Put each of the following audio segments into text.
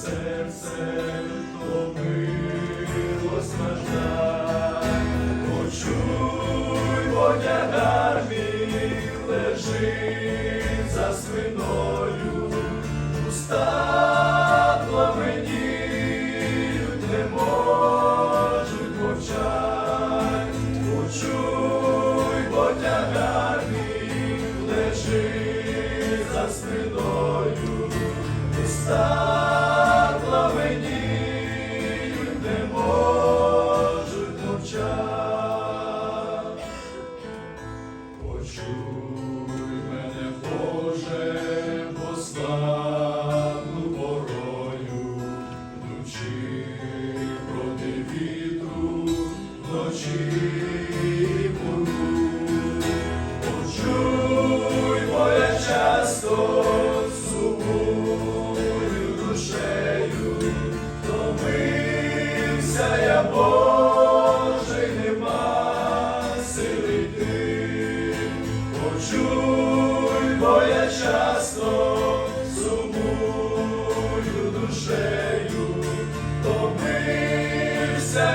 серце топило страждай, почуй, водяга лежить за спиною, уста пламеніють, не можуть мовчать, почуй, водяга лежить за свиною. Stop. True.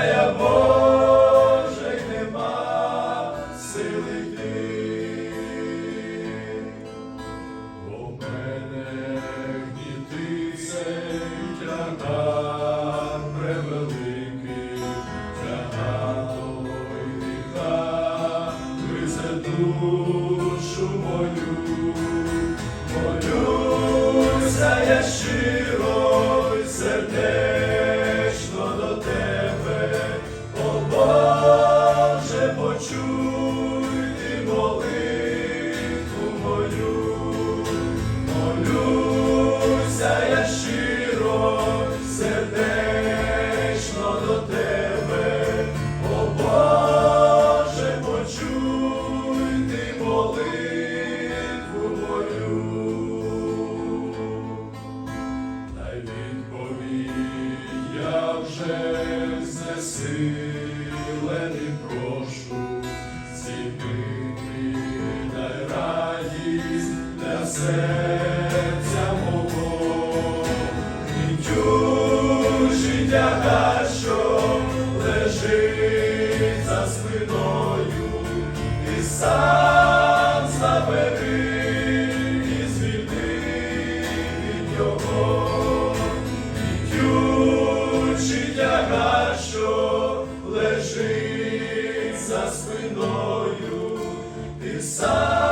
Yeah, boy. сили не прошу, зіпити дай радість для серця мого, що лежить за спиною і сам. Santo.